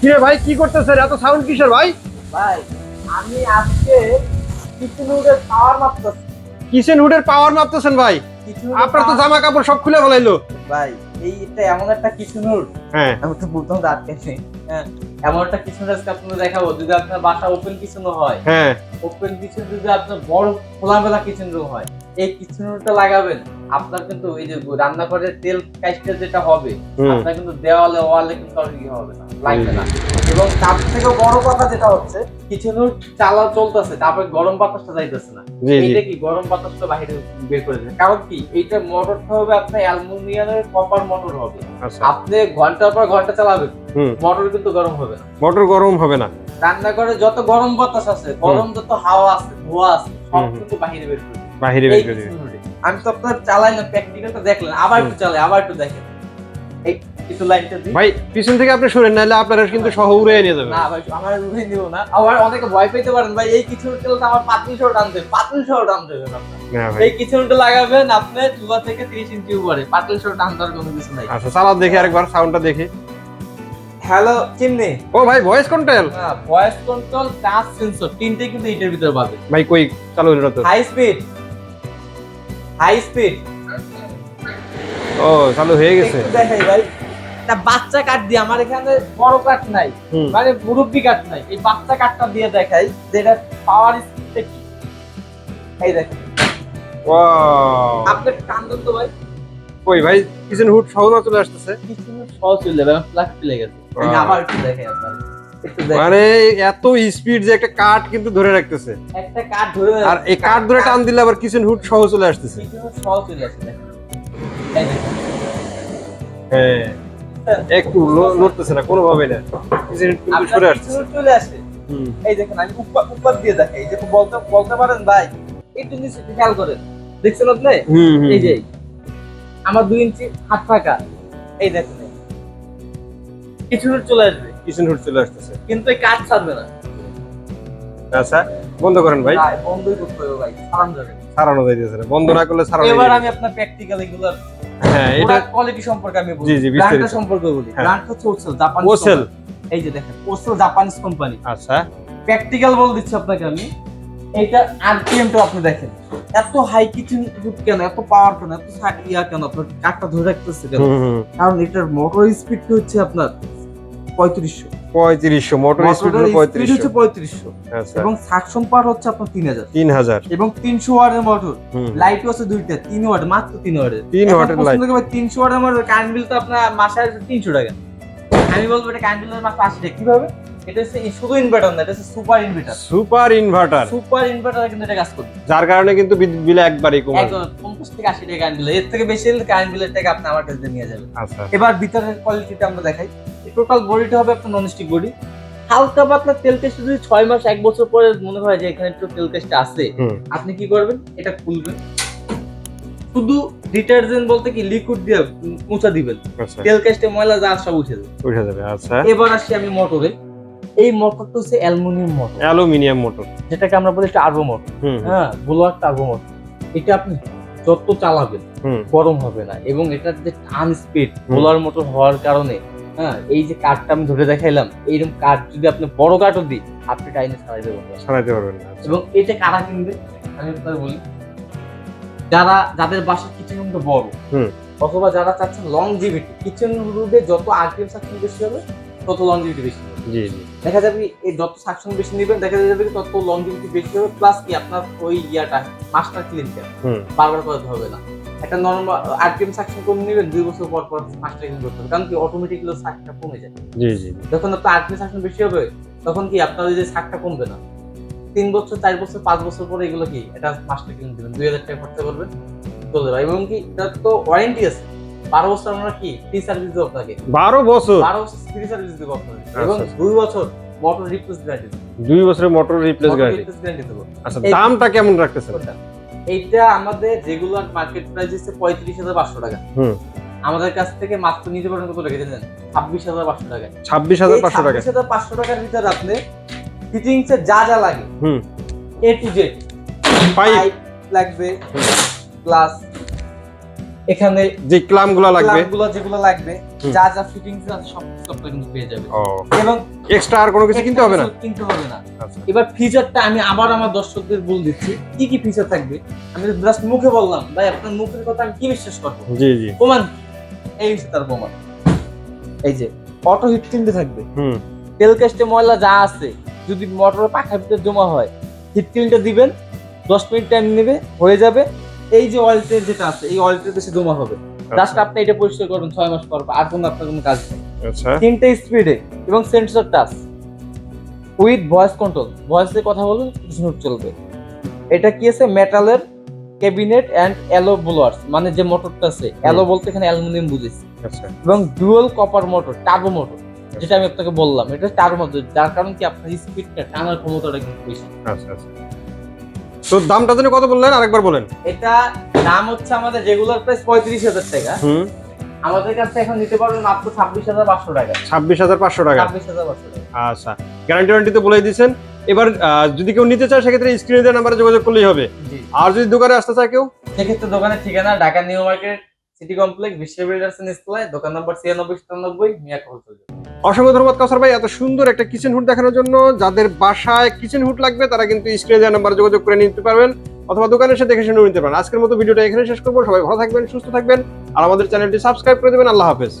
কিরে ভাই কি করতেছেন এত সাউন্ড কিসের ভাই? ভাই আমি আজকে নুডের পাওয়ার মাপতেছি কিচেন পাওয়ার মাপতেছেন ভাই? আপনার তো জামা কাপড় সব খুলে ফেলাইলো। ভাই এই এটা এমন একটা কিছু নুড হ্যাঁ। আমি তো প্রথম কেটে। হ্যাঁ এমন একটা কিছু আজকে আপনাদের দেখাবো যদি আপনার বাসা ওপেন কিচেন হয়। হ্যাঁ। ওপেন কিচেন যদি আপনার বড় খোলামেলা কিচেন রুম হয়। এই কিচেন রুমটা লাগাবেন আপনার কিন্তু এই যে রান্নাঘরের তেল কাজটা যেটা হবে আপনার কিন্তু দেওয়ালে ওয়ালে কিন্তু আর ইয়ে হবে না লাগবে না। এবং তার থেকে বড় কথা যেটা হচ্ছে কিচেন রুম চালা চলতেছে তারপরে গরম বাতাসটা যাইতেছে না। এইটা কি গরম বাতাসটা বাইরে বের করে দেবে কারণ কি এইটা মোটরটা হবে আপনার অ্যালুমিনিয়ামের কপার মোটর হবে। আচ্ছা। আপনি ঘণ্টার পর ঘণ্টা চালাবেন মোটর কিন্তু গরম হবে না। মোটর গরম হবে না। রান্নাঘরে যত গরম বাতাস আছে গরম যত হাওয়া আছে ধোয়া আছে সব। কিন্তু বাইরে বের করে দেবে। বাহিরে বের করে দিবে কিছু। আমি তো আপনার চালাই না প্র্যাকটিক্যালটা দেখলেন আবার একটু চালাই আবার একটু দেখেন। এই একটু লাইনটা দিই। ভাই পিছন থেকে আপনি শুনেন নাহলে আপনারা কিন্তু সহ উড়ে নিয়ে যাবে না ভাই আমার রুমে নিব না। আবার অনেকে ভয় পেতে পারেন ভাই এই কিছু তেল আমার পাতলি শো টানতে পাতলি শো টানতে হবে আপনার। না ভাই। এই কিচেনটা লাগাবেন আপনি চুলা থেকে 30 ইঞ্চি উপরে পাতল টান দেওয়ার কোনো কিছু নাই। আচ্ছা চালাও দেখি আরেকবার সাউন্ডটা দেখি। Hello chimney. ও ভাই ভয়েস কন্ট্রোল হ্যাঁ ভয়েস কন্ট্রোল টাচ সেন্সর তিনটে কিন্তু এটার ভিতরে পাবে ভাই কই চালু হলো তো? হাই স্পিড হাই স্পিড ও চালু হয়ে গেছে। দেখাই ভাই। তা বাচ্চা কাঠ দিয়ে আমার এখানে বড় কাঠ নাই মানে মুরব্বি কাঠ নাই। এই বাচ্চা কাঠটা দিয়ে দেখাই যে এটা পাওয়ার স্পিডটা কি। এই দেখেন। ওয়াও আপনি কান্দন তো ভাই। কই ভাই কিচেন হুড সহ না চলে আসতেছে? কিছু সহজ চলে যাবে প্লাগ ফেলে গেছে। যে আবার একটু দেখাই আপনার। মানে এত স্পিড যে একটা কাঠ কিন্তু ধরে রাখতেছে। একটা কাঠ ধরে আর এই কাঠ ধরে টান দিলে আবার কিচেন হুড সহ চলে আসতেছে। চলে হ্যাঁ একটু লড়তেছে না কোনোভাবে না। কিচেন হুড কিন্তু সরে আসছে চলে আসে। এই দেখেন আমি উপর উপর দিয়ে দেখাই। এই যে বলতে বলতে পারেন ভাই একটু নিচে খেয়াল করেন। দেখছেন আপনি? এই যে আমার দুই ইঞ্চি হাত ফাঁকা। এই দেখেন। কিছু চলে আসবে। কিচেন হুড চলে আসতেছে। কিন্তু এই কাজ ছাড়বে না। আচ্ছা বন্ধ করেন ভাই। বন্ধই করতে হবে ভাই সারান যাবে সারানো যাইতেছে না বন্ধ না করলে সারানো এবার আমি আপনার প্র্যাকটিক্যাল এগুলোর হ্যাঁ এটা কোয়ালিটি সম্পর্কে আমি বলি। জি, জি, বিস্তারিত। সম্পর্কে বলি। ব্র্যান্ড হচ্ছে ওসেল জাপানি ওসেল এই যে দেখেন ওসেল জাপানিজ কোম্পানি আচ্ছা। প্র্যাকটিক্যাল বল দিচ্ছি আপনাকে আমি। এইটা আরপিএমটা আপনি দেখেন। এত হাই কিচেন ফুড কেন? এত পাওয়ার কেন? এত ইয়া কেন? আপনার কাঠটা ধরে রাখতেছে কেন? কারণ এটার মোটর স্পিড হচ্ছে আপনার? পঁয়ত্রিশশো। পঁয়ত্রিশশো মোটর স্পিড হলো পঁয়ত্রিশশো। পঁয়ত্রিশশো। আচ্ছা। এবং সাকশন পাওয়ার হচ্ছে আপনার তিন হাজার। তিন হাজার। এবং তিনশো ওয়াটের মোটর লাইট আছে দুইটা তিন ওয়াট মাত্র তিন ওয়াটের। তিন ওয়াটের ভাই, তিনশো ওয়াটের মোটর কারেন্ট বিল তো আপনার মাসে তিনশো টাকা। আমি বলব এটা কারেন্ট বিলের মাসে আশি টাকা কীভাবে? এটা হচ্ছে শুধু ইনভার্টার না এটা হচ্ছে super inverter super inverter super inverter কিন্তু এটা কাজ করবে। যার কারণে কিন্তু বিদ্যুৎ বিল একবারই কমে একদম পঞ্চাশ থেকে আশি টাকা কারেন্ট বিল এর থেকে বেশি হলে কারেন্ট বিলের টাকা আপনি আমার কাছে নিয়ে যাবেন। আচ্ছা। এবার ভিতরের কোয়ালিটিটা আমরা দেখাই। টোটাল বডিটা হবে আপনার ননস্টিক বডি হালকা পাতলা তেল টেস্ট যদি ছয় মাস এক বছর পরে মনে হয় যে এখানে একটু তেল টেস্ট আছে আপনি কি করবেন? এটা খুলবেন। শুধু ডিটারজেন্ট বলতে কি লিকুইড দিয়ে মুছা দিবেন। আচ্ছা। তেল কেস্টে ময়লা যা সব উঠে যাবে। উঠে যাবে আচ্ছা। এবার আসি আমি মোটরে এই মোটরটা হচ্ছে অ্যালুমিনিয়াম মোটর অ্যালুমিনিয়াম মোটর যেটাকে আমরা বলি টার্বো মোটর হ্যাঁ ব্লোয়ার টার্বো মোটর এটা আপনি যত চালাবেন গরম হবে না। এবং এটার যে টান স্পিড বোলার মোটর হওয়ার কারণে হ্যাঁ এই যে কাঠটা আমি ধরে দেখাইলাম এইরকম কাঠ যদি আপনি বড় কাঠও দিই আপনি টাইমে ছাড়াই দেবেন। সারাইতে পারবেন না আচ্ছা। এবং এটা কারা কিনবে? আমি আপনাদের বলি। যারা যাদের বাসার কিচেন রুমটা বড় অথবা যারা চাচ্ছেন লংজিভিটি কিচেন রুমে যত আরপিএম সাকশন বেশি হবে তত লংজিভিটি বেশি হবে। জি জি। দেখা যাবে এই যত সাকশন বেশি নেবেন দেখা যাবে তত লংজিভিটি বেশি হবে প্লাস কি আপনার ওই ইয়াটা মাস্টার ক্লিনটা বারবার করতে হবে না। একটা নর্মাল আরপিএম সাকশন করে নেবেন দুই বছর পর পর মাস্টার করতে হবে। কারণ কি অটোমেটিকলি সাকটা কমে যায়। জি জি। যখন আপনার আরপিএম সাকশন বেশি হবে তখন কি আপনার ওই যে সাকটা কমবে না? তিন বছর চার বছর পাঁচ বছর পরে এগুলো কি এটা মাস্টার ক্লিন দেবেন। দুই হাজার টাকা খরচা করবেন। চলে যাবে। এবং কি এটা তো ওয়ারেন্টি আছে। বারো বছর আমরা কি ফ্রি সার্ভিস দেবো আপনাকে? বারো বছর? বারো বছর ফ্রি সার্ভিস দেবো আপনাকে। এবং আচ্ছা, আচ্ছা। দুই বছর মোটর রিপ্লেস গ্যারান্টি দুই বছরের মোটর রিপ্লেস গ্যারান্টি আচ্ছা দামটা কেমন রাখতেছেন? এইটা আমাদের রেগুলার মার্কেট প্রাইস হচ্ছে পঁয়ত্রিশ হাজার পাঁচশো টাকা। আমাদের কাছ থেকে মাত্র নিতে পারেন কত টাকা জানেন? ছাব্বিশ হাজার পাঁচশো টাকা। ছাব্বিশ হাজার পাঁচশো টাকা। ছাব্বিশ হাজার পাঁচশো টাকার ভিতরে আপনি ফিটিংস এর যা যা লাগে হুম। A to Z pipe. লাগবে প্লাস এখানে যে ক্লামগুলা লাগবে। গুলো যেগুলো লাগবে। যা যা ফিটিংস আছে সব আপনারা কিন্তু পেয়ে যাবেন। ও। এবং এক্সট্রা আর কোনো কিছু কিনতে হবে না? কিনতে হবে না। আচ্ছা। এবার ফিচারটা আমি আবার আমার দর্শকদের বল দিচ্ছি কি কি ফিচার থাকবে? আমি জাস্ট মুখে বললাম ভাই আপনার মুখের কথা আমি কি বিশ্বাস করব? জি জি। প্রমাণ এই হচ্ছে তার প্রমাণ। এই যে অটো হিট কিনতে থাকবে। হুম। তেল কাস্টে ময়লা যা আছে যদি মোটরের পাখার ভিতরে জমা হয় হিট ক্লিনটা দিবেন দশ মিনিট টাইম নেবে হয়ে যাবে। এই যে অয়েল যেটা আছে এই অয়েল বেশি জমা হবে। জাস্ট আপনি এটা পরিষ্কার ছয় মাস পর আর কোনো আপনার কোনো কাজ নেই। আচ্ছা। তিনটে স্পিডে এবং sensor touch with voice control ভয়েসে কথা কিছু মিনিট চলবে। এটা কি আছে? মেটালের ক্যাবিনেট অ্যান্ড অ্যালো ব্লোয়ার্স মানে যে মোটরটা আছে অ্যালো বলতে এখানে অ্যালুমিনিয়াম বুঝেছি। আচ্ছা। এবং dual copper motor turbo motor যেটা আমি আপনাকে বললাম এটা টার্বো মোটর যার কারণ কি আপনার স্পিডটা টানার ক্ষমতাটা কিন্তু বেশি। আচ্ছা আচ্ছা। তো দামটা জানি কত বললেন? আরেকবার বলেন। এটা দাম হচ্ছে আমাদের রেগুলার প্রাইস পঁয়ত্রিশ হাজার টাকা। হুম। আমাদের কাছে এখন নিতে পারবেন মাত্র ছাব্বিশ হাজার পাঁচশো টাকা। ছাব্বিশ হাজার পাঁচশো টাকা। ছাব্বিশ হাজার পাঁচশো টাকা। আচ্ছা গ্যারান্টি ওয়ারেন্টি তো বলে দিয়েছেন। এবার যদি কেউ নিতে চায় সেক্ষেত্রে স্ক্রিনে দেওয়া নাম্বারে যোগাযোগ করলেই হবে। আর যদি দোকানে আসতে চায় কেউ? সেক্ষেত্রে দোকানের ঠিকানা Dhaka New Market City Complex Bishwa builders ইস্তলায় দোকান নম্বর ছিয়ানব্বই, সাতানব্বই, মিয়া হোলসেল অসংখ্য ধন্যবাদ কাসার ভাই। এত সুন্দর একটা কিচেন হুড দেখানোর জন্য যাদের বাসায় কিচেন হুড লাগবে, তারা কিন্তু স্ক্রিনে দেওয়া নাম্বার যোগাযোগ করে নিতে পারবেন অথবা দোকানে এসে দেখে শুনে নিতে পারেন। আজকের মতো ভিডিওটা এখানে শেষ করব। সবাই ভালো থাকবেন, সুস্থ থাকবেন। আর আমাদের চ্যানেলটি সাবস্ক্রাইব করে দেবেন। আল্লাহ হাফেজ।